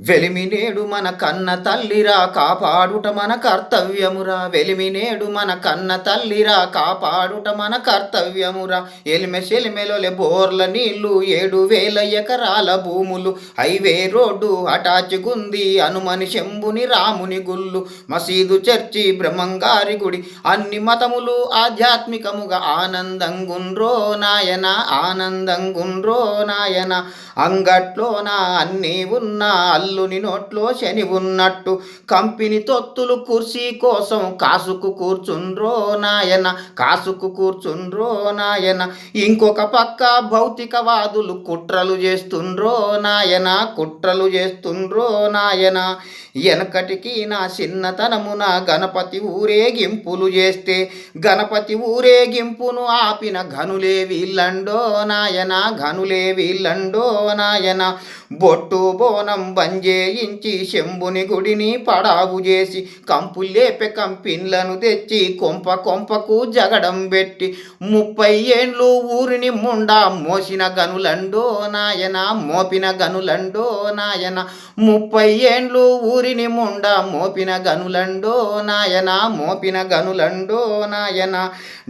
వెలిమినేడు మన కన్న తల్లిరా కాపాడుట మన కర్తవ్యమురా. వెలిమినేడు మన కన్న తల్లిరా కాపాడుట మన కర్తవ్యమురా. ఎలిమె సెలిమెలొలె బోర్ల నీళ్ళు ఏడు వేల ఎకరాల భూములు. హైవే రోడ్డు అటాచుకుంది అనుమని శంభుని రాముని గుళ్ళు. మసీదు చర్చి బ్రహ్మంగారి గుడి. అన్ని మతములు ఆధ్యాత్మికముగా. ఆనందంగుండ్రో నాయన ఆనందంగుండ్రో నాయన. అంగట్లోన అన్నీ ఉన్నా అల్లుని నోట్లో శని ఉన్నట్టు. కంపెనీ తొత్తులు కుర్చీ కోసం కాసుకు కూర్చుండ్రో నాయన కాసుకు కూర్చుండ్రో నాయన. ఇంకొక పక్క భౌతికవాదులు కుట్రలు చేస్తుండ్రో నాయన కుట్రలు చేస్తుండ్రో నాయన. వెనకటికి నా చిన్నతనమున గణపతి ఊరేగింపులు చేస్తే గణపతి ఊరేగింపును ఆపిన ఘనులే వీళ్ళండో నాయన ఘనులే వీళ్ళండో నాయన. బొట్టు బోనం బంజేయించి శంభుని గుడిని పడావు చేసి కంపులేపె కంపిన్లను తెచ్చి కొంప కొంపకు జగడం పెట్టి ముప్పై ఏండ్లు ఊరిని ముండా మోసిన గనులండో నాయన మోపిన గనులండో నాయన ముప్పై ఏండ్లు ఊరిని ముండా మోపిన గనులండో నాయన మోపిన గనులండో నాయన.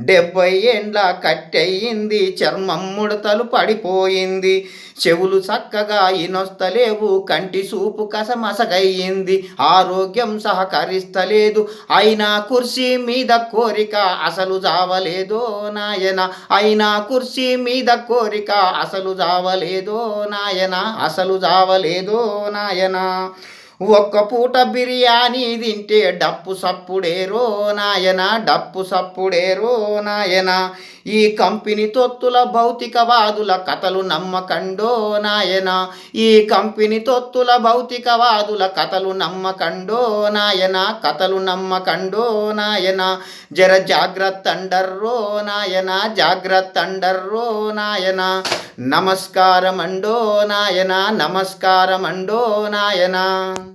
డెబ్బై ఏండ్ల కట్టయింది చర్మం ముడతలు పడిపోయింది చెవులు చక్కగా ఇనొస్తలేవు కంటి చూపు కసమసగయ్యింది. ఆరోగ్యం సహకరిస్తలేదు. అయినా కుర్చీ మీద కోరిక అసలు జావలేదో నాయన. అయినా కుర్చీ మీద కోరిక అసలు జావలేదో నాయన. అసలు జావలేదో నాయన. ఒక్క పూట బిర్యానీ తింటే డప్పు సప్పుడేరో నాయన డప్పు సప్పుడేరో నాయన. ఈ కంపెనీ తొత్తుల భౌతికవాదుల కథలు నమ్మకండో నాయన. ఈ కంపెనీ తొత్తుల భౌతికవాదుల కథలు నమ్మకండో నాయన. కథలు నమ్మకండో నాయన. జర జాగ్రత్త అండర్రో నాయన జాగ్రత్త అండర్రో నాయన. నమస్కారం అండో నాయన నమస్కారం అండో నాయనా.